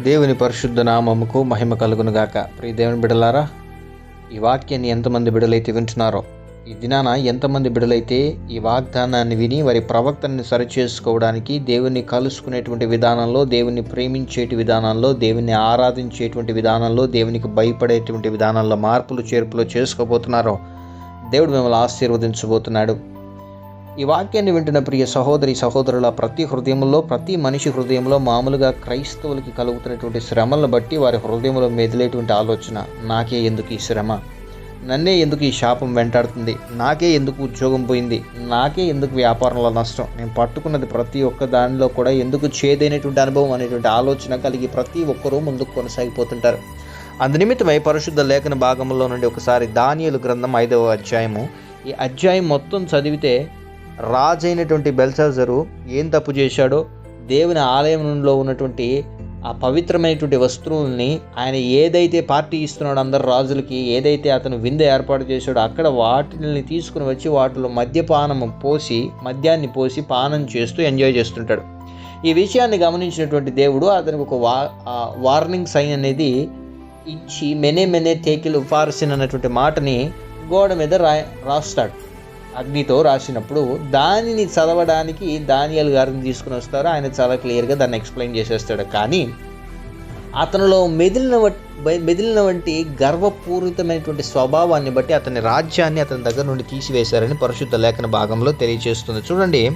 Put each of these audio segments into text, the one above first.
దేవుని పరిశుద్ధ నామముకు మహిమ కలుగునుగాక. ప్రియ దేవుని బిడలారా ఈ వాక్యాన్ని ఎంతమంది బిడలైతే వింటున్నారో ఈ దినాన ఎంతమంది బిడలైతే ఈ వాగ్దానాన్ని విని వారి ప్రవక్తని సరిచేసుకోవడానికి దేవుని కలుసుకునేటువంటి విధానంలో దేవుని ప్రేమించేటి విధానంలో దేవుని ఆరాధించేటువంటి విధానంలో దేవునికి భయపడేటువంటి విధానంలో మార్పులు చేర్పులు చేసుకోబోతున్నారో దేవుడు మిమ్మల్ని ఆశీర్వదించబోతున్నాడు. ఈ వాక్యాన్ని వింటున్న ప్రియ సహోదరి సహోదరుల ప్రతి హృదయంలో ప్రతి మనిషి హృదయంలో మామూలుగా క్రైస్తవులకి కలుగుతున్నటువంటి శ్రమలను బట్టి వారి హృదయంలో మెదిలేటువంటి ఆలోచన నాకే ఎందుకు ఈ శ్రమ? నన్నే ఎందుకు ఈ శాపం వెంటాడుతుంది? నాకే ఎందుకు ఉద్యోగం పోయింది? నాకే ఎందుకు వ్యాపారంలో నష్టం? నేను పట్టుకున్నది ప్రతి ఒక్క దానిలో కూడా ఎందుకు చేదైనటువంటి అనుభవం అనేటువంటి ఆలోచన కలిగి ప్రతి ఒక్కరూ ముందుకు కొనసాగిపోతుంటారు. అందునిమిత్తమై పరిశుద్ధ లేఖన భాగంలో నుండి ఒకసారి ధాన్యాలు గ్రంథం ఐదవ అధ్యాయము. ఈ అధ్యాయం మొత్తం చదివితే రాజైనటువంటి బెల్సాజరు ఏం తప్పు చేశాడో దేవుని ఆలయంలో ఉన్నటువంటి ఆ పవిత్రమైనటువంటి వస్తువుల్ని ఆయన ఏదైతే పార్టీ ఇస్తున్నాడో అందరు రాజులకి ఏదైతే అతను వింద ఏర్పాటు చేశాడో అక్కడ వాటిని తీసుకుని వచ్చి వాటిలో మద్యపానం పోసి మద్యాన్ని పోసి పానం చేస్తూ ఎంజాయ్ చేస్తుంటాడు. ఈ విషయాన్ని గమనించినటువంటి దేవుడు అతనికి ఒక వా వార్నింగ్ సైన్ అనేది ఇచ్చి మెనే మెనే తేకిలు ఫార్సిన్ అన్నటువంటి మాటని గోడ మీద రా రాస్తాడు. అగ్నితో రాసినప్పుడు దానిని చదవడానికి దానియల్ గారిని తీసుకుని వస్తారు. ఆయన చాలా క్లియర్గా దాన్ని ఎక్స్ప్లెయిన్ చేసేస్తాడు. కానీ అతనిలో మెదిలిన మెదిలిన వంటి గర్వపూరితమైనటువంటి స్వభావాన్ని బట్టి అతని రాజ్యాన్ని అతని దగ్గర నుండి తీసివేశారని పరిశుద్ధ లేఖన భాగంలో తెలియజేస్తుంది చూడండి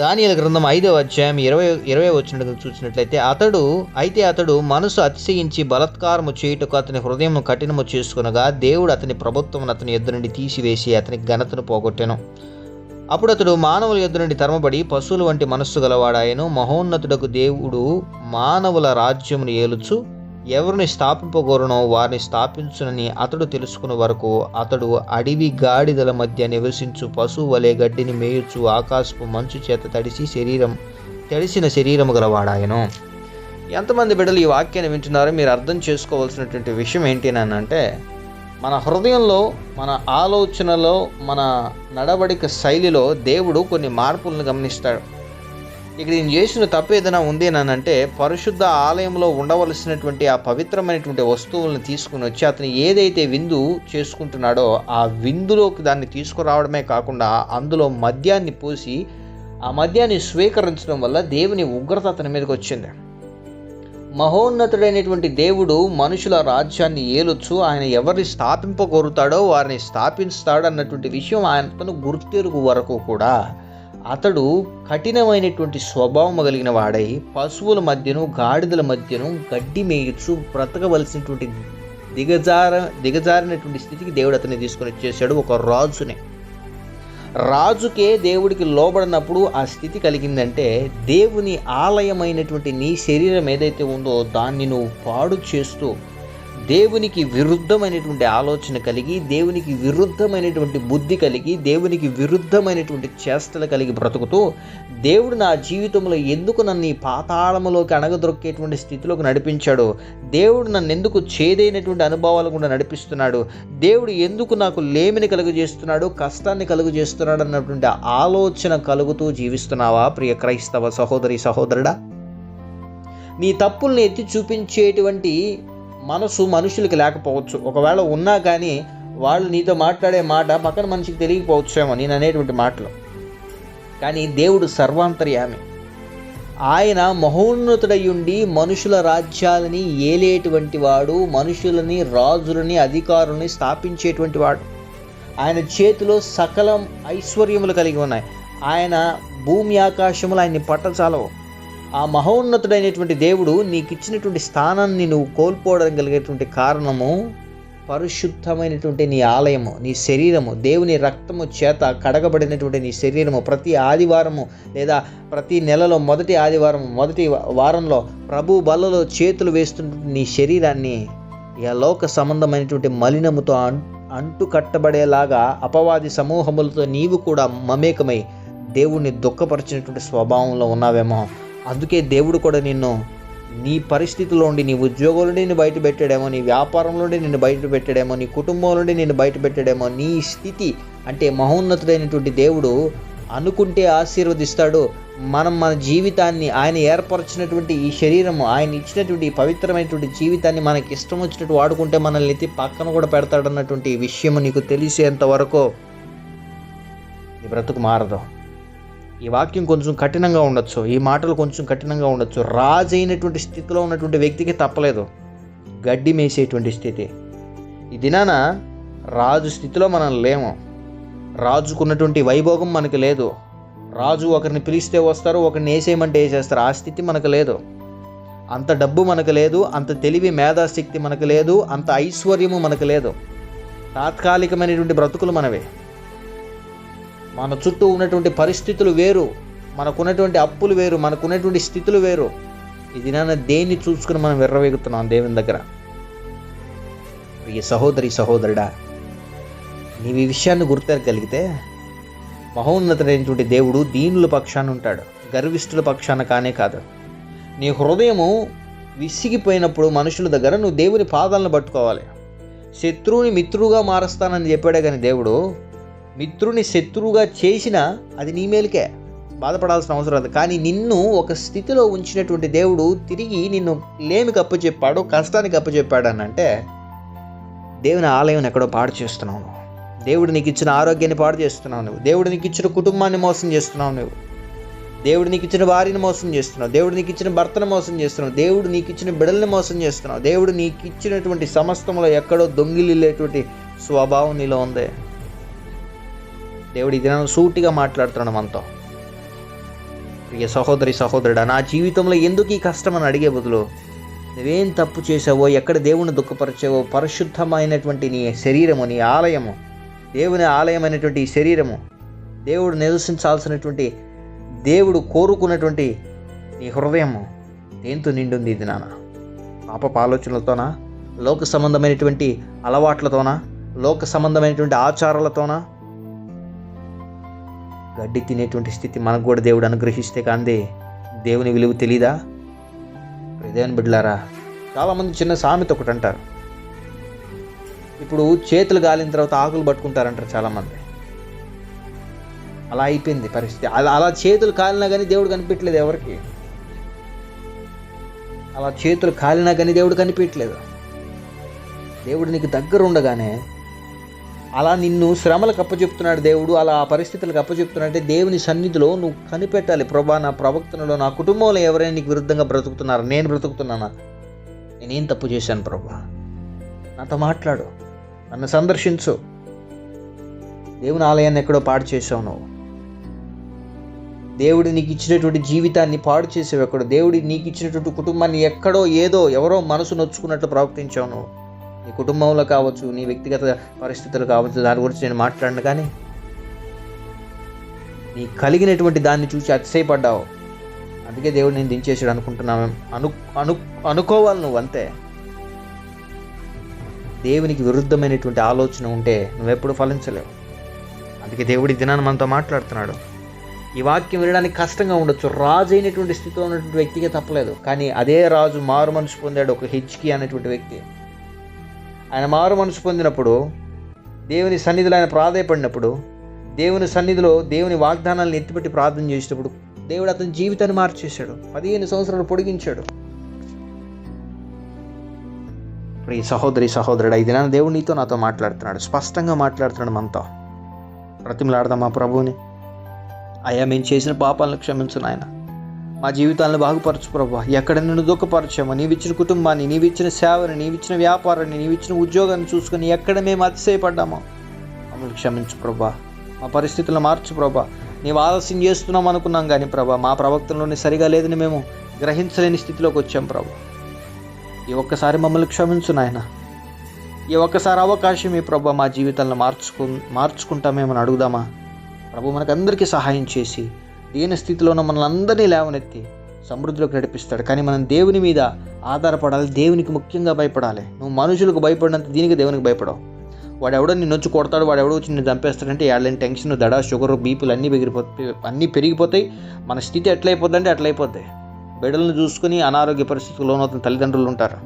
దానియల గ్రంథం ఐదవ అధ్యాయం ఇరవై ఇరవై వచ్చినట్టు చూసినట్లయితే అతడు అయితే అతడు మనసు అతిశయించి బలత్కారము చేయుటకు అతని హృదయం కఠినము చేసుకునగా దేవుడు అతని ప్రభుత్వం అతని ఎద్దు నుండి తీసివేసి అతనికి ఘనతను పోగొట్టెను. అప్పుడు అతడు మానవుల ఎద్దు నుండి తరమబడి పశువుల వంటి మనస్సు గలవాడాయను. మహోన్నతుడకు దేవుడు మానవుల రాజ్యమును ఏలుచు ఎవరిని స్థాపింపగోరునో వారిని స్థాపించునని అతడు తెలుసుకున్న వరకు అతడు అడవి గాడిదల మధ్య నివసించు పశువు వలె గడ్డిని మేయుచు ఆకాశపు మంచు చేత తడిసి శరీరం తడిసిన శరీరము గలవాడాయను. ఎంతమంది బిడ్డలు ఈ వాక్యాన్ని వింటున్నారో మీరు అర్థం చేసుకోవాల్సినటువంటి విషయం ఏంటి అని అంటే మన హృదయంలో మన ఆలోచనలో మన నడవడిక శైలిలో దేవుడు కొన్ని మార్పులను గమనిస్తాడు. ఇక్కడ నేను చేసిన తప్పు ఏదైనా ఉంది అంటే పరిశుద్ధ ఆలయంలో ఉండవలసినటువంటి ఆ పవిత్రమైనటువంటి వస్తువులను తీసుకుని వచ్చి అతను ఏదైతే విందు చేసుకుంటున్నాడో ఆ విందులోకి దాన్ని తీసుకురావడమే కాకుండా అందులో మద్యాన్ని పోసి ఆ మద్యాన్ని స్వీకరించడం వల్ల దేవుని ఉగ్రత అతని మీదకి వచ్చింది. మహోన్నతుడైనటువంటి దేవుడు మనుషుల రాజ్యాన్ని ఏలొచ్చు ఆయన ఎవరిని స్థాపింపగోరుతాడో వారిని స్థాపిస్తాడు అన్నటువంటి విషయం ఆయనతను గుర్తెరుగు వరకు కూడా అతడు కఠినమైనటువంటి స్వభావం కలిగిన వాడై పశువుల మధ్యను గాడిదల మధ్యను గడ్డి మేయచ్చు బ్రతకవలసినటువంటి దిగజార దిగజారినటువంటి స్థితికి దేవుడు అతన్ని తీసుకొని వచ్చేసాడు ఒక రాజునే. రాజుకే దేవుడికి లోబడినప్పుడు ఆ స్థితి కలిగిందంటే దేవుని ఆలయమైనటువంటి నీ శరీరం ఏదైతే ఉందో దాన్ని నువ్వు పాడు చేస్తూ దేవునికి విరుద్ధమైనటువంటి ఆలోచన కలిగి దేవునికి విరుద్ధమైనటువంటి బుద్ధి కలిగి దేవునికి విరుద్ధమైనటువంటి చేష్టలు కలిగి బ్రతుకుతూ దేవుడు నా జీవితంలో ఎందుకు నన్ను ఈ పాతాళములోకి అణగదొక్కేటువంటి స్థితిలోకి నడిపించాడు దేవుడు నన్ను ఎందుకు చేదైనటువంటి అనుభవాలు కూడా నడిపిస్తున్నాడు దేవుడు ఎందుకు నాకు లేమిని కలుగజేస్తున్నాడు కష్టాన్ని కలుగజేస్తున్నాడు అన్నటువంటి ఆలోచన కలుగుతూ జీవిస్తున్నావా ప్రియ క్రైస్తవ సహోదరి సహోదరుడా? నీ తప్పుల్ని ఎత్తి చూపించేటువంటి మనసు మనుషులకి లేకపోవచ్చు. ఒకవేళ ఉన్నా కానీ వాళ్ళు నీతో మాట్లాడే మాట పక్కన మనిషికి తెలియకపోవచ్చేమో నేను అనేటువంటి మాటలు. కానీ దేవుడు సర్వాంతర్యామి. ఆయన మహోన్నతుడయుండి మనుషుల రాజ్యాలని ఏలేటువంటి వాడు మనుషులని రాజులని అధికారులని స్థాపించేటువంటి వాడు. ఆయన చేతిలో సకలం ఐశ్వర్యములు కలిగి ఉన్నాయి. ఆయన భూమి ఆకాశములు ఆయన్ని పట్టచాలవు. ఆ మహోన్నతుడైనటువంటి దేవుడు నీకు ఇచ్చినటువంటి స్థానాన్ని నువ్వు కోల్పోవడం కలిగేటువంటి కారణము పరిశుద్ధమైనటువంటి నీ ఆలయము నీ శరీరము దేవుని రక్తము చేత కడగబడినటువంటి నీ శరీరము. ప్రతి ఆదివారము లేదా ప్రతి నెలలో మొదటి ఆదివారం మొదటి వారంలో ప్రభు బలలో చేతులు వేస్తున్నటువంటి నీ శరీరాన్ని ఇక లోక సంబంధమైనటువంటి మలినముతో అంటు కట్టబడేలాగా అపవాది సమూహములతో నీవు కూడా మమేకమై దేవుణ్ణి దుఃఖపరిచినటువంటి స్వభావంలో ఉన్నావేమో. అందుకే దేవుడు కూడా నిన్ను నీ పరిస్థితిలో ఉండి నీ ఉద్యోగం నుండి నిన్ను బయట పెట్టాడేమో నీ వ్యాపారంలో నుండి నిన్ను బయట పెట్టాడేమో నీ కుటుంబం నుండి నిన్ను బయట పెట్టాడేమో నీ స్థితి అంటే మహోన్నతుడైనటువంటి దేవుడు అనుకుంటే ఆశీర్వదిస్తాడు. మనం మన జీవితాన్ని ఆయన ఏర్పరిచినటువంటి ఈ శరీరము ఆయన ఇచ్చినటువంటి పవిత్రమైనటువంటి జీవితాన్ని మనకి ఇష్టం వచ్చినట్టు వాడుకుంటే మనల్ని ఎత్తి పక్కన కూడా పెడతాడన్నటువంటి ఈ విషయం నీకు తెలిసేంత వరకు నీ బ్రతుకు మారదు. ఈ వాక్యం కొంచెం కఠినంగా ఉండొచ్చు ఈ మాటలు కొంచెం కఠినంగా ఉండొచ్చు. రాజు అయినటువంటి స్థితిలో ఉన్నటువంటి వ్యక్తికి తప్పలేదు. గడ్డి మేసేటువంటి స్థితి. ఈ దినాన రాజు స్థితిలో మనం లేము. రాజుకున్నటువంటి వైభోగం మనకు లేదు. రాజు ఒకరిని పిలిస్తే వస్తారు ఒకరిని వేసేయమంటే వేసేస్తారు ఆ స్థితి మనకు లేదు. అంత డబ్బు మనకు లేదు అంత తెలివి మేధాశక్తి మనకు లేదు అంత ఐశ్వర్యము మనకు లేదు. తాత్కాలికమైనటువంటి బ్రతుకులు మనవే. మన చుట్టూ ఉన్నటువంటి పరిస్థితులు వేరు మనకున్నటువంటి అప్పులు వేరు మనకున్నటువంటి స్థితులు వేరు. ఈ దినాన దేన్ని చూసుకుని మనం విర్రవేగుతున్నాం దేవుని దగ్గర? ఈ సహోదరి సహోదరుడా నీవు ఈ విషయాన్ని గుర్తెరగలిగితే మహోన్నతుడైనటువంటి దేవుడు దీనుల పక్షాన ఉంటాడు గర్విష్ఠుల పక్షాన కానే కాదు. నీ హృదయము విసిగిపోయినప్పుడు మనుషుల దగ్గర నువ్వు దేవుని పాదాలను పట్టుకోవాలి. శత్రువుని మిత్రుడుగా మారుస్తానని చెప్పాడే కానీ దేవుడు మిత్రుని శత్రువుగా చేసినా అది నీ మేలుకే. బాధపడాల్సిన అవసరం లేదు. కానీ నిన్ను ఒక స్థితిలో ఉంచినటువంటి దేవుడు తిరిగి నిన్ను లేమికి అప్పచెప్పాడు కష్టానికి అప్పచెప్పాడు అని అంటే దేవుని ఆలయం ఎక్కడో పాడు చేస్తున్నావు నువ్వు. దేవుడు నీకు ఇచ్చిన ఆరోగ్యాన్ని పాడు చేస్తున్నావు నువ్వు. దేవుడు నీకు ఇచ్చిన కుటుంబాన్ని మోసం చేస్తున్నావు నువ్వు. దేవుడు నీకు ఇచ్చిన వారిని మోసం చేస్తున్నావు. దేవుడు నీకు ఇచ్చిన భర్తను మోసం చేస్తున్నావు. దేవుడు నీకు ఇచ్చిన బిడల్ని మోసం చేస్తున్నావు. దేవుడు నీకు ఇచ్చినటువంటి సమస్తంలో ఎక్కడో దొంగిలిల్లేటువంటి స్వభావం నీలో ఉంది. దేవుడు ఇది నన్ను సూటిగా మాట్లాడుతున్నాడు మనతో. ప్రియ సహోదరి సహోదరుడా నా జీవితంలో ఎందుకు ఈ కష్టం అని అడిగే బదులు నువ్వేం తప్పు చేసావో ఎక్కడ దేవుని దుఃఖపరిచావో పరిశుద్ధమైనటువంటి నీ శరీరము నీ ఆలయము దేవుని ఆలయమైనటువంటి ఈ శరీరము దేవుడు నివసించాల్సినటువంటి దేవుడు కోరుకున్నటువంటి నీ హృదయము దేంతో నిండుంది ఇది నాన్న పాప ఆలోచనలతోనా? లోక సంబంధమైనటువంటి అలవాట్లతోనా? లోక సంబంధమైనటువంటి ఆచారాలతోనా? గడ్డి తినేటువంటి స్థితి మనకు కూడా దేవుడు అనుగ్రహిస్తే కాందే. దేవుని విలువ తెలీదా? దేవుని బిడ్డలారా చాలామంది చిన్న సామెత ఒకటి అంటారు. ఇప్పుడు చేతులు గాలిన తర్వాత ఆకులు పట్టుకుంటారంటారు చాలామంది. అలా అయిపోయింది పరిస్థితి. అలా అలా చేతులు కాలినా కానీ దేవుడు కనిపించలేదు ఎవరికి? అలా చేతులు కాలినా కానీ దేవుడు కనిపించలేదు దేవుడు నీకు దగ్గర ఉండగానే అలా నిన్ను శ్రమలకు అప్పచెప్తున్నాడు దేవుడు అలా ఆ పరిస్థితులకు అప్పచెప్తున్నాడంటే దేవుని సన్నిధిలో నువ్వు కనిపెట్టాలి. ప్రభా నా ప్రవక్తనలో నా కుటుంబంలో ఎవరైనా నీకు విరుద్ధంగా బ్రతుకుతున్నారా? నేను బ్రతుకుతున్నానా? నేనేం తప్పు చేశాను ప్రభా? నాతో మాట్లాడు నన్ను సందర్శించు. దేవుని ఆలయాన్ని ఎక్కడో పాడు చేసావు నువ్వు. దేవుడు నీకు ఇచ్చినటువంటి జీవితాన్ని పాడు చేసేవి ఎక్కడో దేవుడి నీకు ఇచ్చినటువంటి కుటుంబాన్ని ఎక్కడో ఏదో ఎవరో మనసు నొచ్చుకున్నట్లు ప్రవర్తించావు నువ్వు. నీ కుటుంబంలో కావచ్చు నీ వ్యక్తిగత పరిస్థితులు కావచ్చు దాని గురించి నేను మాట్లాడను కానీ నీ కలిగినటువంటి దాన్ని చూసి అతిశయపడ్డావు. అందుకే దేవుడు నేను దించేసాడు అనుకుంటున్నాను. అను అను అనుకోవాలి నువ్వు అంతే. దేవునికి విరుద్ధమైనటువంటి ఆలోచన ఉంటే నువ్వెప్పుడు ఫలించలేవు. అందుకే దేవుడి దినాన్ని మనతో మాట్లాడుతున్నాడు. ఈ వాక్యం వినడానికి కష్టంగా ఉండొచ్చు. రాజు అయినటువంటి స్థితిలో ఉన్నటువంటి వ్యక్తికి తప్పలేదు. కానీ అదే రాజు మారు మనసు పొందాడు ఒక హెచ్కి అనేటువంటి వ్యక్తి. ఆయన మారు మనసు పొందినప్పుడు దేవుని సన్నిధిలో ఆయన ప్రాధాయపడినప్పుడు దేవుని సన్నిధిలో దేవుని వాగ్దానాలను ఎత్తిపెట్టి ప్రార్థన చేసేటప్పుడు దేవుడు అతని జీవితాన్ని మార్చేశాడు. పదిహేను సంవత్సరాలు పొడిగించాడు. ప్రియ సహోదరి సహోదరుడు ఐదు దినాన దేవుడు నీతో నాతో మాట్లాడుతున్నాడు. స్పష్టంగా మాట్లాడుతున్నాడు మనతో. ప్రతిమలాడదాం మా ప్రభువుని? అయ్యా మేము చేసిన పాపాలను క్షమించు నాయన. మా జీవితాలను బాగుపరచు ప్రభా. ఎక్కడ నిన్ను దుఃఖపరచామో. నీవిచ్చిన కుటుంబాన్ని నీవిచ్చిన సేవని నీవిచ్చిన వ్యాపారాన్ని నీవిచ్చిన ఉద్యోగాన్ని చూసుకుని ఎక్కడ మేము అతిశయపడ్డామో మమ్మల్ని క్షమించు ప్రభా. మా పరిస్థితులను మార్చు ప్రభా. నీవు ఆలస్యం చేస్తున్నాం అనుకున్నాం కానీ ప్రభా మా ప్రవక్తలోని సరిగా లేదని మేము గ్రహించలేని స్థితిలోకి వచ్చాం ప్రభా. ఈ ఒక్కసారి మమ్మల్ని క్షమించు నాయన. ఈ ఒక్కసారి అవకాశం ఈ ప్రభా మా జీవితాలను మార్చుకు మార్చుకుంటామేమని అడుగుదామా. ప్రభు మనకందరికీ సహాయం చేసి దీని స్థితిలోనో ఉన్న మనల్ని లేవనెత్తి సమృద్ధిలోకి నడిపిస్తాడు. కానీ మనం దేవుని మీద ఆధారపడాలి దేవునికి ముఖ్యంగా భయపడాలి. నువ్వు మనుషులకు భయపడినంత దీనికి దేవునికి భయపడవు. వాడు ఎవడో నిన్ను వచ్చి కొడతాడు వాడు ఎవడో వచ్చి నిన్ను చంపేస్తాడంటే ఏళ్ళని టెన్షన్ దడ షుగర్ బీపులు అన్నీ పెరిగిపోతాయి అన్నీ పెరిగిపోతాయి. మన స్థితి ఎట్లయిపోద్దంటే అట్లయిపోద్ది. బిడ్డలను చూసుకుని అనారోగ్య పరిస్థితులు లోనవుతున్న తల్లిదండ్రులు ఉంటారు.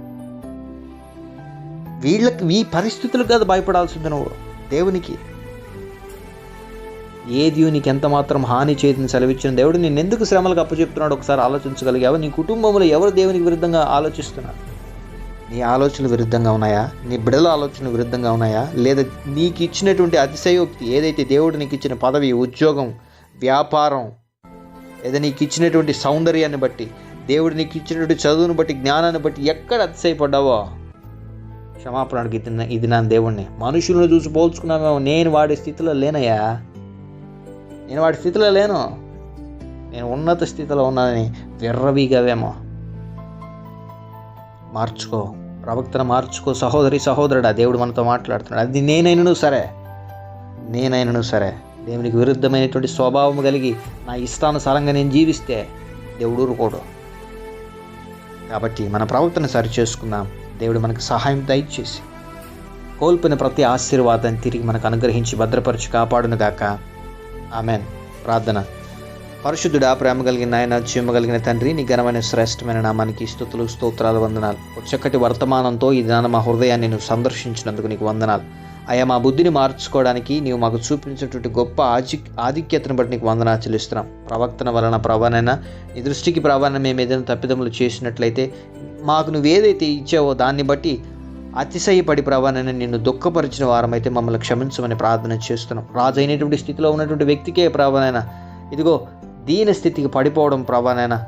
వీళ్ళకి ఈ పరిస్థితులకు కాదు భయపడాల్సింది నువ్వు. దేవునికి ఏ దీవునికి ఎంత మాత్రం హాని చేతిని సెలవిచ్చిన దేవుడు నేను ఎందుకు శ్రమలకు అప్పచెప్తున్నాడు ఒకసారి ఆలోచించగలిగావు? నీ కుటుంబంలో ఎవరు దేవునికి విరుద్ధంగా ఆలోచిస్తున్నారు? నీ ఆలోచనలు విరుద్ధంగా ఉన్నాయా? నీ బిడల ఆలోచనలు విరుద్ధంగా ఉన్నాయా? లేదా నీకు ఇచ్చినటువంటి అతిశయోక్తి ఏదైతే దేవుడు నీకు ఇచ్చిన పదవి ఉద్యోగం వ్యాపారం లేదా నీకు ఇచ్చినటువంటి సౌందర్యాన్ని బట్టి దేవుడు నీకు ఇచ్చినటువంటి చదువును బట్టి జ్ఞానాన్ని బట్టి ఎక్కడ అతిశయపడ్డావో? క్షమాపణకి ఇది- ఇది నా దేవుణ్ణి. మనుషులను చూసి పోల్చుకున్నామేమో నేను వాడే స్థితిలో లేనయ్యా. నేను వాడి స్థితిలో లేను. నేను ఉన్నత స్థితిలో ఉన్నానని విర్రవీగవేమో. మార్చుకో. ప్రవక్తను మార్చుకో. సహోదరి సహోదరుడా దేవుడు మనతో మాట్లాడుతున్నాడు. అది నేనైనను సరే. నేనైనను సరే. దేవునికి విరుద్ధమైనటువంటి స్వభావం కలిగి నా ఇష్టానుసారంగా నేను జీవిస్తే దేవుడు ఊరుకోడు. కాబట్టి మన ప్రవక్తను సరి చేసుకుందాం దేవుడు మనకు సహాయం దయచేసి. కోల్పోయిన ప్రతి ఆశీర్వాదాన్ని తిరిగి మనకు అనుగ్రహించి భద్రపరచు కాపాడునుగాక గాక. ఆమెన్. ప్రార్థన. పరిశుద్ధుడా ప్రేమ కలిగిన నాయన జీవ కలిగిన తండ్రి నీ ఘనమైన శ్రేష్టమైన నామానికి స్థుతులు స్తోత్రాలు వందనాలు. చక్కటి వర్తమానంతో ఈ దినాన మా హృదయాన్ని నువ్వు సందర్శించినందుకు నీకు వందనాలు. అయా మా బుద్ధిని మార్చుకోవడానికి నీవు మాకు చూపించినటువంటి గొప్ప ఆధి ఆధిక్యతను బట్టి నీకు వందనా చెల్లిస్తున్నాం. ప్రవక్తన వలన ప్రభానైనా నీ దృష్టికి ప్రభాన మేము ఏదైనా తప్పిదములు చేసినట్లయితే మాకు నువ్వు ఏదైతే ఇచ్చావో దాన్ని బట్టి అతిశయపడి ప్రభానైనా నిన్ను దుఃఖపరిచిన వారమైతే మమ్మల్ని క్షమించమని ప్రార్థన చేస్తున్నాం. రాజు అయినటువంటి స్థితిలో ఉన్నటువంటి వ్యక్తికే ప్రభానైనా ఇదిగో దీన స్థితికి పడిపోవడం ప్రభానైనా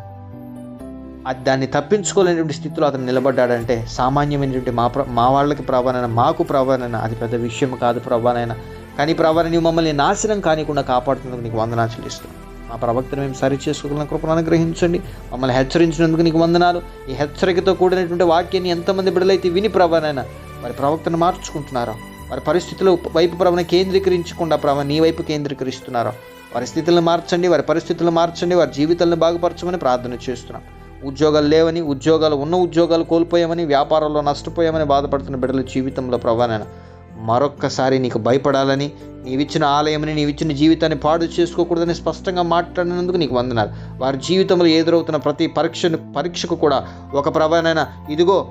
అది దాన్ని తప్పించుకోలేనటువంటి స్థితిలో అతను నిలబడ్డాడంటే సామాన్యమైనటువంటి మా ప్ర మా వాళ్ళకి ప్రభానైనా మాకు ప్రభానైనా అది పెద్ద విషయం కాదు ప్రభానైనా కానీ ప్రభాన నీవు మమ్మల్ని నాశనం కానికుండా కాపాడుతున్నందుకు నీకు వందనా చెల్లిస్తున్నాను మా ప్రవక్తను మేము సరి చేసుకోగల కృపను అనుగ్రహించండి. మమ్మల్ని హెచ్చరించినందుకు నీకు వందనాలు. ఈ హెచ్చరికతో కూడినటువంటి వాక్యాన్ని ఎంతమంది బిడలైతే విని ప్రభానైనా వారి ప్రవక్తను మార్చుకుంటున్నారో వారి పరిస్థితుల వైపు ప్రభన కేంద్రీకరించకుండా ప్రభ నీ వైపు కేంద్రీకరిస్తున్నారో వారి స్థితులను మార్చండి వారి పరిస్థితులను మార్చండి వారి జీవితాలను బాగుపరచమని ప్రార్థన చేస్తున్నాం. ఉద్యోగాలు లేవని ఉద్యోగాలు ఉన్న ఉద్యోగాలు కోల్పోయామని వ్యాపారంలో నష్టపోయామని బాధపడుతున్న బిడ్డల జీవితంలో ప్రభానైనా మరొక్కసారి నీకు భయపడాలని నీవిచ్చిన ఆలయమని నీవిచ్చిన జీవితాన్ని పాడు చేసుకోకూడదని స్పష్టంగా మాట్లాడినందుకు నీకు వందనాలు. వారి జీవితంలో ఎదురవుతున్న ప్రతి పరీక్షను పరీక్షకు కూడా ఒక ప్రభానైనా ఇదిగో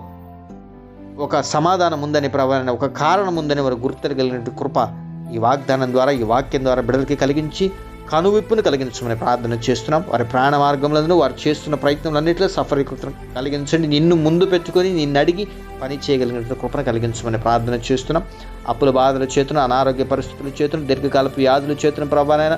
ఒక సమాధానం ఉందని ప్రభాన ఒక కారణం ఉందని వారు గుర్తెరగలిగినట్టు కృప ఈ వాగ్దానం ద్వారా ఈ వాక్యం ద్వారా బిడ్డలకి కలిగించి కనువిప్పును కలిగించమని ప్రార్థన చేస్తున్నాం. వారి ప్రాణ మార్గంలో వారు చేస్తున్న ప్రయత్నంలన్నింటిలో సఫరీకృతం కలిగించండి. నిన్ను ముందు పెట్టుకొని నిన్ను అడిగి పని చేయగలిగిన కృపను కలిగించమని ప్రార్థన చేస్తున్నాం. అప్పుల బాధల చేతున అనారోగ్య పరిస్థితుల చేతున దీర్ఘకాలపు వ్యాధుల చేతున ప్రభానైనా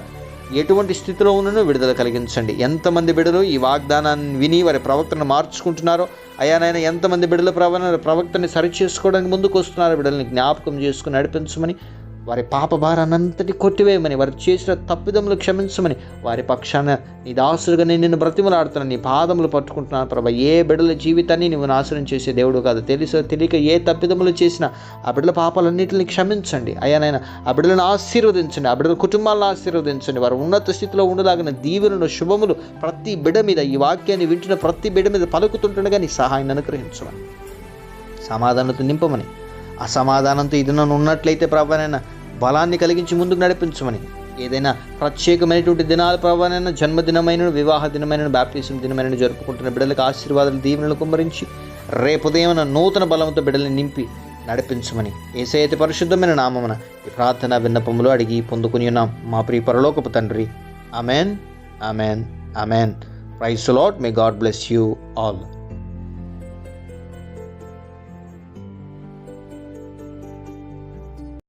ఎటువంటి స్థితిలో ఉన్ననో విడుదల కలిగించండి. ఎంతమంది బిడ్డలు ఈ వాగ్దానాన్ని విని వారి ప్రవక్తను మార్చుకుంటున్నారో అయానైనా ఎంతమంది బిడ్డల ప్రవణ ప్రవక్తని సరి చేసుకోవడానికి ముందుకు వస్తున్నారో బిడ్డల్ని జ్ఞాపకం చేసుకుని నడిపించమని వారి పాప భారాన్నంతటి కొట్టివేయమని వారు చేసిన తప్పిదములు క్షమించమని వారి పక్షాన నీ దాసులుగా నేను నిన్ను బ్రతిమలాడుతున్నాను నీ పాదములు పట్టుకుంటున్నాను ప్రభా. ఏ బిడ్డల జీవితాన్ని నువ్వు నాశనం చేసే దేవుడు కాదు. తెలుసో తెలియక ఏ తప్పిదములు చేసినా ఆ బిడ్డల పాపాలన్నింటిని క్షమించండి. అయ్యానైనా ఆ బిడ్డలను ఆశీర్వదించండి ఆ బిడ్డల కుటుంబాలను ఆశీర్వదించండి. వారు ఉన్నత స్థితిలో ఉండలాగిన దీవెనలు శుభములు ప్రతి బిడ మీద ఈ వాక్యాన్ని వింటున్న ప్రతి బిడ మీద పలుకుతుంటుండగా నీ సహాయాన్ని అనుగ్రహించమని. సమాధానంతో నింపమని. అసమాధానంతో ఇది నన్ను ఉన్నట్లయితే ప్రభానైనా బలాన్ని కలిగించి ముందుకు నడిపించమని. ఏదైనా ప్రత్యేకమైనటువంటి దినాలు ప్రభావైన జన్మదినమైన వివాహ దినమైన బ్యాప్టిజం దినమైన జరుపుకుంటున్న బిడ్డలకు ఆశీర్వాదాలు దీవెనలు కుమ్మరించి రేపుదయమైన నూతన బలంతో బిడ్డల్ని నింపి నడిపించమని. ఏసైతే పరిశుద్ధమైన నామమున ఈ ప్రార్థన విన్నపములు అడిగి పొందుకుని ఉన్నాం. మా ప్రియ పరలోకపు తండ్రి. Amen amen amen praise lord may God bless you all.